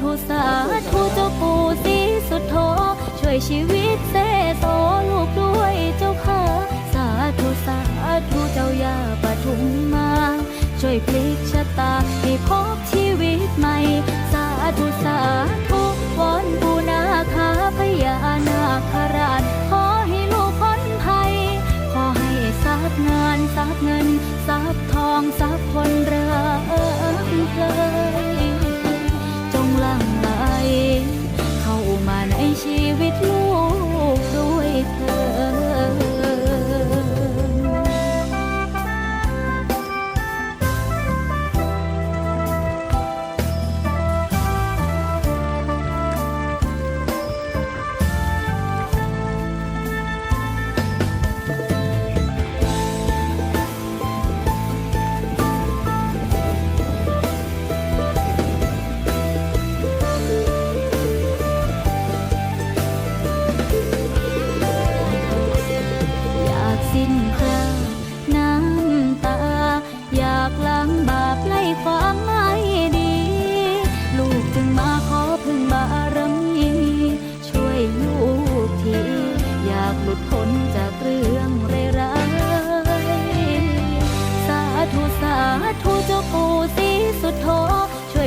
ธุสาธุเจ้าปู่ศรีสุดโทช่วยชีวิตเสโสลูกด้วยเจ้าค่ะ ชีวิ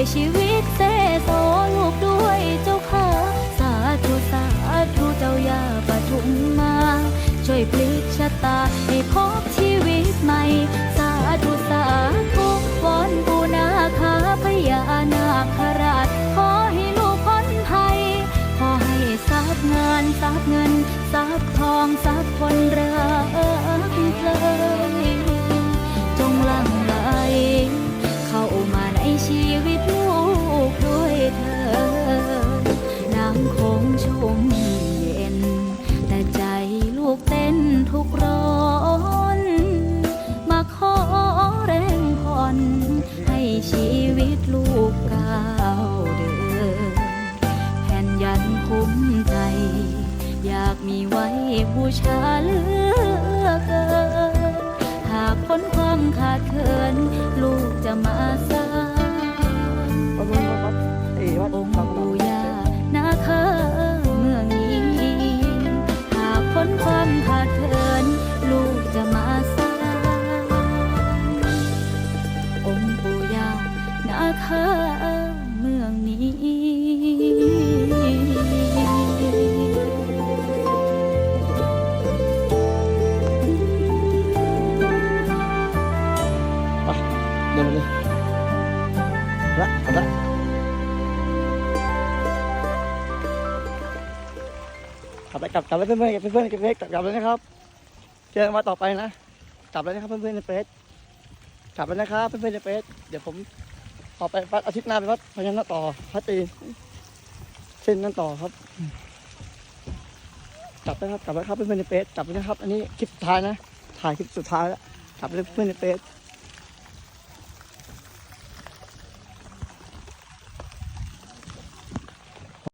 ยชีวิตเส ทุกร้อน มาขอแรงผ่อน ให้ชีวิตลูกก้าวเดินแผ่นยันคุ้มใจ อยากมีไว้บูชาเลือเกิน หากพ้นความขาดเขิน ลูกจะมาส ลับไปกลับกลับไปเพื่อนๆเพื่อนๆเพื่อนๆกลับกลับเลยนะครับ เจอกันมาต่อไปนะ กลับเลยนะครับเพื่อนๆในเฟซกลับเลยนะครับเพื่อนๆในเฟซเดี๋ยวผมออกไปวัดอาทิตย์หน้าไปวัดพญานาต่อพัดตีเส้นนั้นต่อครับ กลับนะครับกลับแล้วครับเพื่อนๆในเฟซกลับเลยนะครับ อันนี้คลิปสุดท้ายนะ ถ่ายคลิปสุดท้ายแล้วกลับไปเลยเพื่อนๆในเฟซ